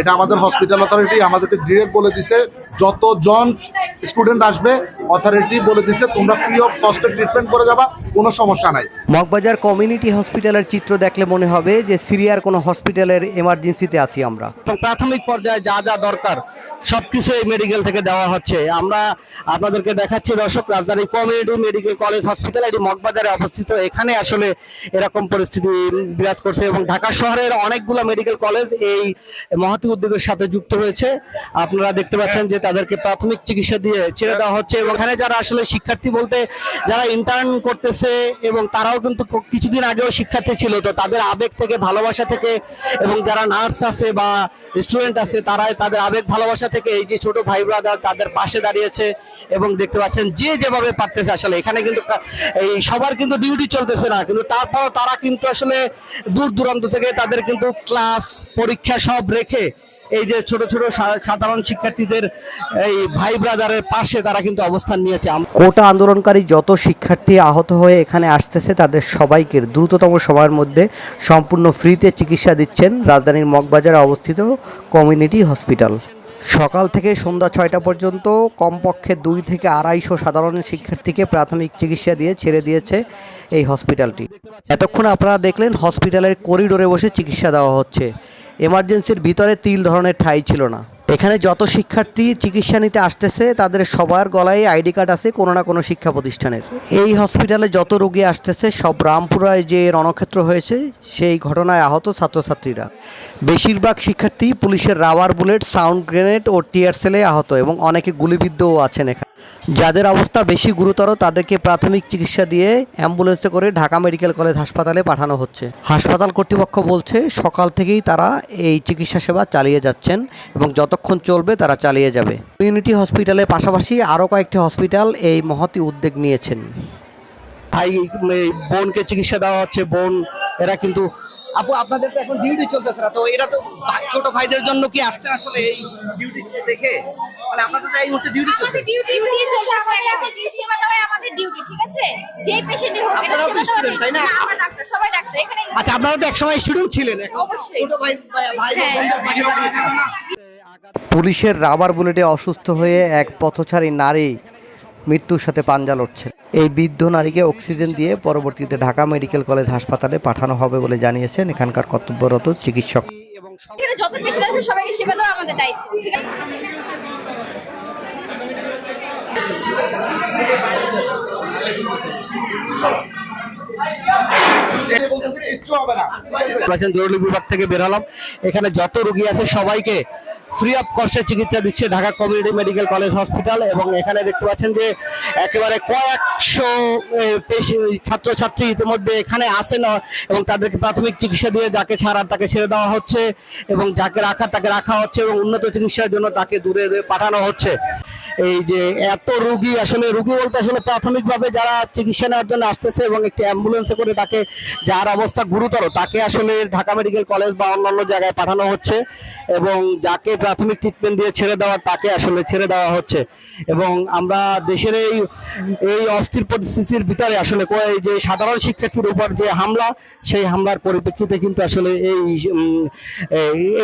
এটা আমাদের hospital authority আমাদেরকে ডিরেক্ট বলে দিছে যতজন স্টুডেন্ট আসবে অথরিটি বলে দিছে তোমরা ফ্রি অফ কস্টে ট্রিটমেন্ট করে যাবা কোনো সমস্যা নাই। মগবাজার কমিউনিটি হসপিটালের চিত্র দেখলে মনে হবে যে সিরিয়ার কোনো হসপিটালের এমার্জেন্সিতে আছি আমরা। প্রাথমিক পর্যায়ে যা যা দরকার সবকিছু এই মেডিকেল থেকে দেওয়া হচ্ছে। আমরা আপনাদেরকে দেখাচ্ছি দর্শক, রাজধানী কমিউনিটি মেডিকেল কলেজ হসপিটাল এটি মগবাজারে অবস্থিত। এখানে আসলে এরকম পরিস্থিতি বিরাজ করছে এবং ঢাকা শহরের অনেকগুলো মেডিকেল কলেজ এই মহতি উদ্যোগের সাথে যুক্ত হয়েছে। আপনারা দেখতে পাচ্ছেন যে তাদেরকে প্রাথমিক চিকিৎসা দিয়ে ছেড়ে দেওয়া হচ্ছে এবং এখানে যারা আসলে শিক্ষার্থী বলতে যারা ইন্টার্ন করতেছে এবং তারাও কিন্তু কিছুদিন আগেও শিক্ষার্থী ছিল, তো তাদের আবেগ থেকে, ভালোবাসা থেকে এবং যারা নার্স আছে বা স্টুডেন্ট আছে, তারাই তাদের আবেগ, ভালোবাসা থেকে এই যে ছোট ভাই ব্রাদার তাদের পাশে দাঁড়িয়েছে এবং দেখতে পাচ্ছেন যে যেভাবে পারতেছে আসলে। এখানে কিন্তু এই সবার কিন্তু ডিউটি চলতেছে না, কিন্তু তারপর তারা কিন্তু আসলে দূর দূরান্ত থেকে তাদের কিন্তু ক্লাস পরীক্ষা সব রেখে এই যে ছোট ছোট সাধারণ শিক্ষার্থীদের এই ভাই ব্রাদারের পাশে তারা কিন্তু অবস্থান নিয়েছে। কোটা আন্দোলনকারী যত শিক্ষার্থী আহত হয়ে এখানে আসতেছে তাদের সবাইকে দ্রুততম সময়ের মধ্যে সম্পূর্ণ ফ্রিতে চিকিৎসা দিচ্ছেন রাজধানীর মগবাজারে অবস্থিত কমিউনিটি হসপিটাল সকাল থেকে সন্ধ্যা ছয়টা পর্যন্ত কমপক্ষে দুই থেকে আড়াইশো সাধারণ শিক্ষার্থীকে প্রাথমিক চিকিৎসা দিয়ে ছেড়ে দিয়েছে এই হসপিটালটি। এতক্ষণ আপনারা দেখলেন হসপিটালের করিডোরে বসে চিকিৎসা দেওয়া হচ্ছে। এমার্জেন্সির ভিতরে তিল ধরনের ঠাই ছিল না। এখানে যত শিক্ষার্থী চিকিৎসা নিতে আসতেছে, তাদের সবার গলায় আইডি কার্ড আছে কোনো না কোনো শিক্ষা প্রতিষ্ঠানের। এই হসপিটালে যত রোগী আসতেছে, সব রামপুরায় যে রণক্ষেত্র হয়েছে, সেই ঘটনায় আহত ছাত্রছাত্রীরা। বেশিরভাগ শিক্ষার্থী পুলিশের রাবার বুলেট, সাউন্ড গ্রেনেড ও টিয়ার সেলে আহত এবং অনেকে গুলিবিদ্ধও আছেন এখানে। যাদের অবস্থা বেশি গুরুতর, তাদেরকে প্রাথমিক চিকিৎসা দিয়ে অ্যাম্বুলেন্সে করে ঢাকা মেডিকেল কলেজ হাসপাতালে পাঠানো হচ্ছে। হাসপাতাল কর্তৃপক্ষ বলছে, সকাল থেকেই তারা এই চিকিৎসা সেবা চালিয়ে যাচ্ছেন এবং যতক্ষণ চলবে তারা চালিয়ে যাবে। কমিউনিটি হসপিটালের পাশাপাশি আরও কয়েকটি হসপিটাল এই মহতি উদ্যোগ নিয়েছেন। ভাই বোনকে চিকিৎসা দেওয়া হচ্ছে বোন এরা কিন্তু আপু আপনাদের তো এখন ডিউটি চলতেছে না তো এরা তো ছোট ভাইদের জন্য কি আসতে আসলে এই ডিউটি দেখে? মানে আপনাদের তো এই মুহূর্তে ডিউটি আমাদের ডিউটি ডিউটি চলছে আমাদের সেবা দেওয়াই আমাদের ডিউটি ঠিক আছে? যেই পেশেন্টই হোক এটা সেবা দেওয়া তাই না? হ্যাঁ, আমরা ডাক্তার সবাই ডাক্তার এখানে আচ্ছা আপনারা তো একসময় স্টুডেন্ট ছিলেন এখন ছোট ভাই ভাই- ভাই হ্যাঁ। বোনদের পাশে দাঁড়িয়েছেন পুলিশের রাবার বুলেটে অসুস্থ হয়ে এক পথচারী নারী মৃত্যুর সাথে পাঞ্জা লড়ছে। এই বৃদ্ধ নারীকে অক্সিজেন দিয়ে পরবর্তীতে ঢাকা মেডিকেল কলেজ হাসপাতালে পাঠানো হবে বলে জানিয়েছেন এখানকার কর্তব্যরত চিকিৎসক। এবং সব এখানে যত সবাইকে সেবা দেওয়া আমাদের দায়িত্ব। ঠিক জরুরি বিভাগ থেকে বেরোলাম এখানে যত রুগী আছে সবাইকে ফ্রি অফ কস্টে চিকিৎসা দিচ্ছে Dhaka community medical college hospital এবং এখানে দেখতে পাচ্ছেন যে একেবারে কয়েকশো ছাত্রছাত্রী ইতিমধ্যে এখানে আসে না এবং তাদেরকে প্রাথমিক চিকিৎসা দিয়ে যাকে ছাড়ার তাকে ছেড়ে দেওয়া হচ্ছে এবং যাকে রাখার তাকে রাখা হচ্ছে এবং উন্নত চিকিৎসার জন্য তাকে দূরে দূরে পাঠানো হচ্ছে। এই যে এত রুগী, আসলে রুগী বলতে আসলে প্রাথমিকভাবে যারা চিকিৎসা নেওয়ার জন্য আসতেছে এবং একটি অ্যাম্বুলেন্সে করে তাকে যার অবস্থা গুরুতর, তাকে আসলে ঢাকা মেডিকেল কলেজ বা অন্যান্য জায়গায় পাঠানো হচ্ছে এবং যাকে প্রাথমিক ট্রিটমেন্ট দিয়ে ছেড়ে দেওয়ার, তাকে আসলে ছেড়ে দেওয়া হচ্ছে। এবং আমরা দেশের এই এই অস্থির পরিস্থিতির ভিতরে আসলে যে সাধারণ শিক্ষার্থীর উপর যে হামলা, সেই হামলার পরিপ্রেক্ষিতে কিন্তু আসলে এই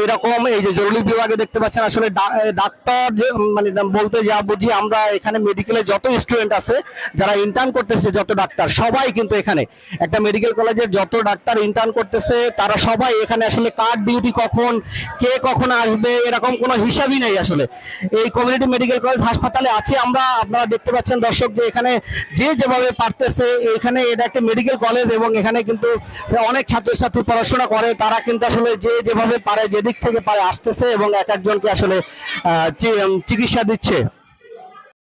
এইরকম এই যে জরুরি বিভাগে দেখতে পাচ্ছেন আসলে ডাক্তার যে- মানে বলতে যা বুঝি আমরা এখানে মেডিকেলে যত স্টুডেন্ট আছে, যারা ইন্টার্ন করতেছে যত ডাক্তার, সবাই কিন্তু এখানে। একটা মেডিকেল কলেজের যত ডাক্তার ইন্টার্ন করতেছে, তারা সবাই এখানে আসলে কার ডিউটি কখন, কে কখন আসবে, এরকম কোনো হিসাবই নেই আসলে। এই কমিউনিটি মেডিকেল কলেজ হাসপাতালে আছে আমরা, আপনারা দেখতে পাচ্ছেন দর্শক যে এখানে যে যেভাবে পারতেছে, এখানে এটা একটা মেডিকেল কলেজ এবং এখানে কিন্তু অনেক ছাত্রছাত্রী পড়াশোনা করে, তারা কিন্তু আসলে যে যেভাবে পারে, যেদিক থেকে পারে, আসতেছে এবং এক একজনকে আসলে চিকিৎসা দিচ্ছে।